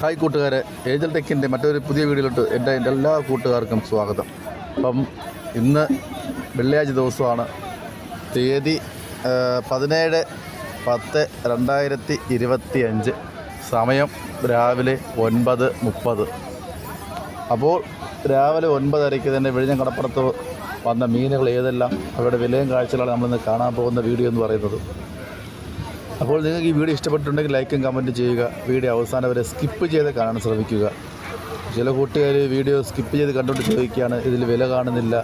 Hi കൂട്ടുകാരെ. ഏജൽ ടെക്കിന്റെ മറ്റൊരു പുതിയ വീഡിയോയിലോട്ട് എന്റെ എന്റെ എല്ലാ കൂട്ടുകാർക്കും സ്വാഗതം. അപ്പം ഇന്ന് വെള്ളിയാഴ്ച ദിവസമാണ്. തീയതി പതിനേഴ് പത്ത് രണ്ടായിരത്തി ഇരുപത്തി അഞ്ച് സമയം രാവിലെ ഒൻപത് മുപ്പത്. അപ്പോൾ രാവിലെ ഒൻപതരയ്ക്ക് തന്നെ വിഴിഞ്ഞം കടപ്പുറത്ത് വന്ന മീനുകൾ ഏതെല്ലാം? അവരുടെ വിലയും കാഴ്ചകളാണ് നമ്മളിന്ന് കാണാൻ പോകുന്ന വീഡിയോ എന്ന് പറയുന്നത്. അപ്പോൾ നിങ്ങൾക്ക് ഈ വീഡിയോ ഇഷ്ടപ്പെട്ടിട്ടുണ്ടെങ്കിൽ ലൈക്കും കമന്റും ചെയ്യുക. വീഡിയോ അവസാനം വരെ സ്കിപ്പ് ചെയ്ത് കാണാൻ ശ്രമിക്കുക. ചില കൂട്ടുകാർ വീഡിയോ സ്കിപ്പ് ചെയ്ത് കണ്ടുകൊണ്ട് ചോദിക്കുകയാണ് ഇതിൽ വില കാണുന്നില്ല.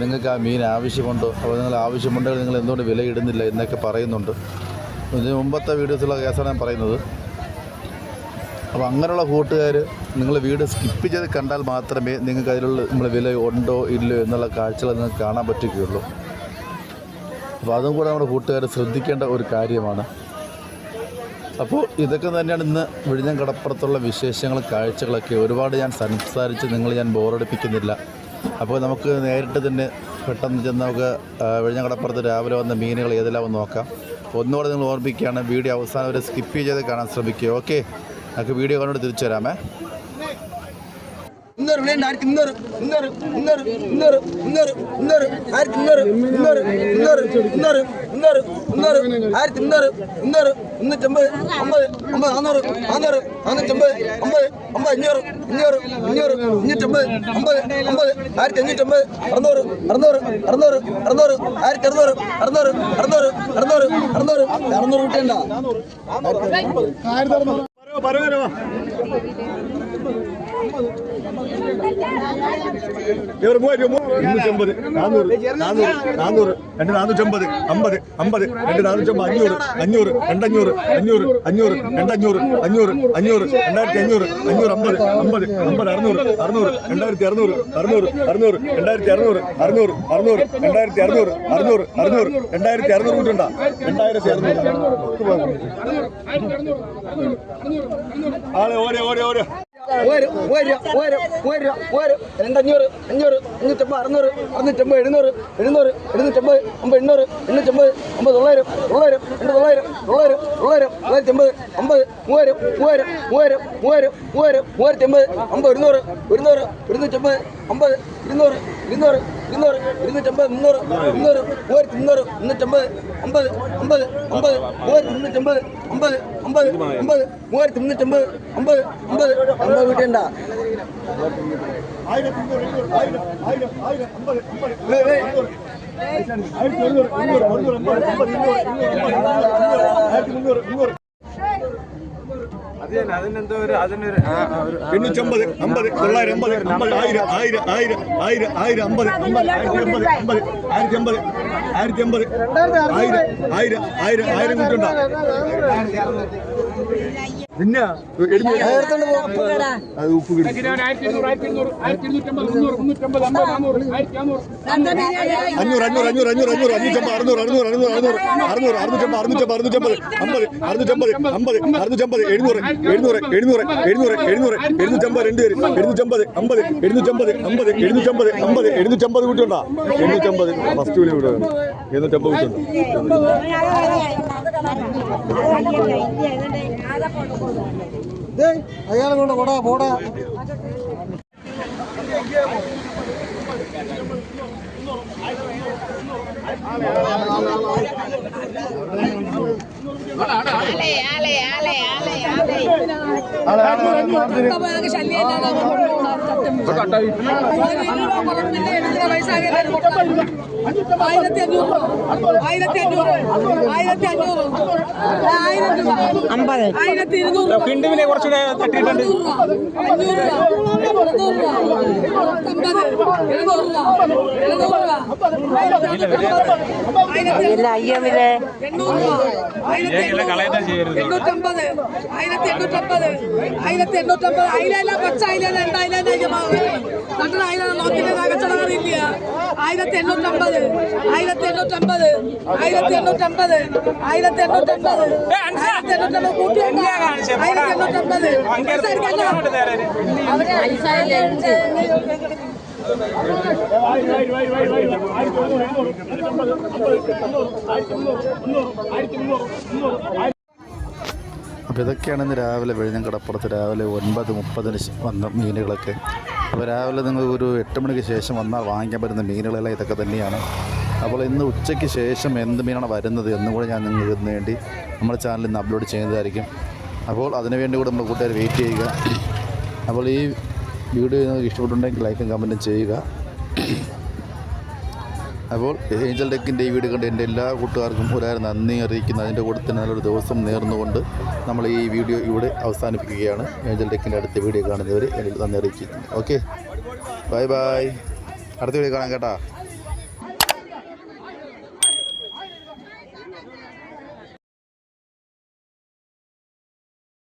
നിങ്ങൾക്ക് ആ മീൻ ആവശ്യമുണ്ടോ? അപ്പോൾ നിങ്ങൾ ആവശ്യമുണ്ടെങ്കിൽ നിങ്ങൾ എന്തുകൊണ്ട് വില ഇടുന്നില്ല എന്നൊക്കെ പറയുന്നുണ്ട്. ഇതിന് മുമ്പത്തെ വീഡിയോസിലുള്ള കേസാണ് ഞാൻ പറയുന്നത്. അപ്പോൾ അങ്ങനെയുള്ള കൂട്ടുകാർ നിങ്ങൾ വീഡിയോ സ്കിപ്പ് ചെയ്ത് കണ്ടാൽ മാത്രമേ നിങ്ങൾക്ക് അതിലുള്ള നമ്മൾ വില ഉണ്ടോ ഇല്ലയോ എന്നുള്ള കാഴ്ചകൾ നിങ്ങൾക്ക് കാണാൻ പറ്റുകയുള്ളൂ. അപ്പോൾ അതും കൂടെ നമ്മുടെ കൂട്ടുകാർ ശ്രദ്ധിക്കേണ്ട ഒരു കാര്യമാണ്. അപ്പോൾ ഇതൊക്കെ തന്നെയാണ് ഇന്ന് വിഴിഞ്ഞം കടപ്പുറത്തുള്ള വിശേഷങ്ങളും കാഴ്ചകളൊക്കെ. ഒരുപാട് ഞാൻ സംസാരിച്ച് നിങ്ങൾ ഞാൻ ബോറടിപ്പിക്കുന്നില്ല. അപ്പോൾ നമുക്ക് നേരിട്ട് തന്നെ പെട്ടെന്ന് ചെന്ന് നമുക്ക് വിഴിഞ്ഞം കടപ്പുറത്ത് രാവിലെ വന്ന മീനുകൾ ഏതെല്ലാം ഒന്ന് നോക്കാം. ഒന്നുകൂടെ നിങ്ങൾ ഓർമ്മിക്കുകയാണ് വീഡിയോ അവസാനം വരെ സ്കിപ്പ് ചെയ്ത് കാണാൻ ശ്രമിക്കുക. ഓക്കെ? നമുക്ക് വീഡിയോ കണ്ടുകൊണ്ട് തിരിച്ചു തരാമേ இன்னொரு விளையாண்டு ஆயிரத்தி இன்னொரு இன்னொரு இன்னொரு இன்னொரு இன்னொரு இன்னொரு ஆயிரத்தி இன்னொரு இன்னொரு இன்னொரு இன்னொரு இன்னொரு இன்னொரு ஆயிரத்தி இன்னொரு இன்னொரு முன்னூற்றம்பது ஐம்பது ஐம்பது நானூறு நானூறு நானூற்றம்பது ஐம்பது ஐம்பது அஞ்சூறு அஞ்சூறு அஞ்சூறு அஞ்சூற்றம்பது ஐம்பது ஐம்பது ஆயிரத்தி அஞ்சூற்றம்பது அறுநூறு அறுநூறு அறுநூறு அறுநூறு ஆயிரத்தி அறுநூறு அறுநூறு அறுநூறு அறுநூறு அறுநூறு அறுநூறு விட்டேன்டா ഇവർ മൂവായിരം ഇരുന്നൂറ്റമ്പത് നാനൂറ് നാനൂറ് നാനൂറ് രണ്ട് നാനൂറ്റമ്പത് അമ്പത് അമ്പത് രണ്ട് നാനൂറ്റമ്പത് അഞ്ഞൂറ് അഞ്ഞൂറ് രണ്ടഞ്ഞൂറ് അഞ്ഞൂറ് അഞ്ഞൂറ് രണ്ടഞ്ഞൂറ് അഞ്ഞൂറ് അഞ്ഞൂറ് രണ്ടായിരത്തി അഞ്ഞൂറ് അഞ്ഞൂറ് അമ്പത് അമ്പത് അമ്പത് അറുന്നൂറ് അറുന്നൂറ് രണ്ടായിരത്തി അറുന്നൂറ് അറുന്നൂറ് അറുന്നൂറ് രണ്ടായിരത്തി അറുന്നൂറ് അറുന്നൂറ് അറുന്നൂറ് രണ്ടായിരത്തി അറുന്നൂറ് അറുന്നൂറ് അറുന്നൂറ് രണ്ടായിരത്തി അറുന്നൂറ് കൂട്ടുണ്ടാ രണ്ടായിരത്തി അറുന്നൂറ് ആളെ ഓരോ ഓരോ ഓരോ ഒരു ഒരു ഒരു ഒരു ഒരു രണ്ടഞ്ഞൂറ് അഞ്ഞൂറ് അഞ്ഞൂറ്റമ്പത് അറുന്നൂറ് അറുന്നൂറ്റമ്പത് എഴുന്നൂറ് എഴുന്നൂറ് എഴുന്നൂറ്റമ്പത് അമ്പത് എണ്ണൂറ് എണ്ണൂറ്റമ്പത് അമ്പത് തൊള്ളായിരം തൊള്ളായിരം രണ്ട് തൊള്ളായിരം തൊള്ളായിരം തൊള്ളായിരം തൊള്ളായിരത്തി അമ്പത് അമ്പത് മൂവായിരം മൂവായിരം മൂവായിരം അമ്പത് ഇരുന്നൂറ് ഇരുന്നൂറ് ഇരുന്നൂറ് ഇരുന്നൂറ്റമ്പത് മുന്നൂറ് മുന്നൂറ് മൂവായിരത്തി മുന്നൂറ് മുന്നൂറ്റമ്പത് അമ്പത് അമ്പത് അമ്പത് മൂവായിരത്തി മുന്നൂറ്റമ്പത് അമ്പത് അമ്പത് അമ്പത് മൂവായിരത്തി മുന്നൂറ്റമ്പത് അമ്പത് അമ്പത് അമ്പത് വീട്ടേണ്ട ആയിരത്തി അഞ്ഞൂറ് ആയിരം ആയിരം ആയിരം അമ്പത് അമ്പത് ആയിരത്തി ഒരുന്നൂറ് മുന്നൂറ് മുന്നൂറ് അമ്പത് അമ്പത് ഇരുന്നൂറ് ഇരുന്നൂറ് അമ്പത് ആയിരത്തി മുന്നൂറ് മുന്നൂറ് എണ്ണൂറ്റമ്പത് അമ്പത് തൊള്ളായിരം അമ്പത് അമ്പത് ആയിരം ആയിരം ആയിരം ആയിരം ആയിരം അമ്പത് അമ്പത് ആയിരത്തി അമ്പത് അമ്പത് ആയിരത്തി അമ്പത് ആയിരത്തി അമ്പത് ആയിരം ആയിരം ആയിരം ആയിരം കൂട്ടുണ്ടോ പിന്നെ അത് ഉപ്പ് കിട്ടും. അഞ്ഞൂറ് അഞ്ഞൂറ് അഞ്ഞൂറ് അഞ്ഞൂറ് അഞ്ഞൂറ് അഞ്ഞൂറ്റമ്പത് അറുന്നൂറ് അറുന്നൂറ് അറുന്നൂറ് അറുന്നൂറ് അറുന്നൂറ് അറുന്നൂറ്റമ്പത് അറുന്നൂറ്റമ്പത് അറുന്നൂറ്റമ്പത് അമ്പത് അമ്പത് അറുന്നൂറ്റമ്പത് എഴുന്നൂറ് എഴുന്നൂറ് എഴുന്നൂറ് എഴുന്നൂറ് എഴുന്നൂറ് എഴുന്നൂറ്റമ്പത് രണ്ട് പേര്. എഴുന്നൂറ്റമ്പത് അമ്പത് എഴുന്നൂറ്റമ്പത് അമ്പത് എഴുന്നൂറ്റമ്പത് അമ്പത് എഴുന്നൂറ്റമ്പത് കൂട്ടുണ്ടോ എണ്ണൂറ്റമ്പത് ഫസ്റ്റ് വില ഇവിടെ എഴുന്നൂറ്റമ്പത് കൂട്ടുണ്ടോ അയാളെ കൊണ്ട് പോടാ പോടാ ആലെ ആയിരത്തി അഞ്ഞൂറ് ഇരുന്നൂറ് കുറച്ചുകൂടെ തട്ടിയിട്ടുണ്ട് അഞ്ഞൂറ് രൂപ. രൂപ ആയിരത്തി എണ്ണൂറ്റമ്പത് ആയിരത്തി എണ്ണൂറ്റമ്പത് പച്ച നട്ടത് അയില നോക്കിയിട്ട് കച്ചവടമില്ല ആയിരത്തി എണ്ണൂറ്റമ്പത് ആയിരത്തി എണ്ണൂറ്റമ്പത് ആയിരത്തി എണ്ണൂറ്റമ്പത് ആയിരത്തി എണ്ണൂറ്റമ്പത് ആയിരത്തി എണ്ണൂറ്റമ്പത് കൂട്ടിയുണ്ട് ആയിരത്തി എണ്ണൂറ്റമ്പത് അപ്പോൾ ഇതൊക്കെയാണ് ഇന്ന് രാവിലെ വെഴിഞ്ഞം കടപ്പുറത്ത് രാവിലെ ഒൻപത് മുപ്പതിന് വന്ന മീനുകളൊക്കെ. അപ്പോൾ രാവിലെ നിങ്ങൾ ഒരു എട്ട് മണിക്ക് ശേഷം വന്നാൽ വാങ്ങിക്കാൻ പറ്റുന്ന മീനുകളെല്ലാം ഇതൊക്കെ തന്നെയാണ്. അപ്പോൾ ഇന്ന് ഉച്ചയ്ക്ക് ശേഷം എന്ത് മീനാണ് വരുന്നത് എന്നും കൂടെ ഞാൻ നിങ്ങൾക്ക് വേണ്ടി നമ്മുടെ ചാനലിൽ നിന്ന് അപ്ലോഡ് ചെയ്യുന്നതായിരിക്കും. അപ്പോൾ അതിനുവേണ്ടി കൂടെ നമ്മൾ കൂട്ടുകാർ വെയിറ്റ് ചെയ്യുക. അപ്പോൾ ഈ വീഡിയോ നിങ്ങൾക്ക് ഇഷ്ടപ്പെട്ടുണ്ടെങ്കിൽ ലൈക്കും കമന്റും ചെയ്യുക. അപ്പോൾ ഏഞ്ചൽ ഡെക്കിന്റെ ഈ വീട് കണ്ട് എന്റെ എല്ലാ കൂട്ടുകാർക്കും ഒരായിരം നന്ദി അറിയിക്കുന്നു. അതിന്റെ കൂടെ തന്നെ നല്ലൊരു ദിവസം നേർന്നുകൊണ്ട് നമ്മൾ ഈ വീഡിയോ ഇവിടെ അവസാനിപ്പിക്കുകയാണ്. ഏഞ്ചൽ ഡെക്കിന്റെ അടുത്ത വീഡിയോ കാണുന്നവർ എനിക്ക് നന്ദി അറിയിച്ചിരിക്കുന്നു. ഓക്കെ. Bye bye. അടുത്ത വീഡിയോ കാണാം കേട്ടോ.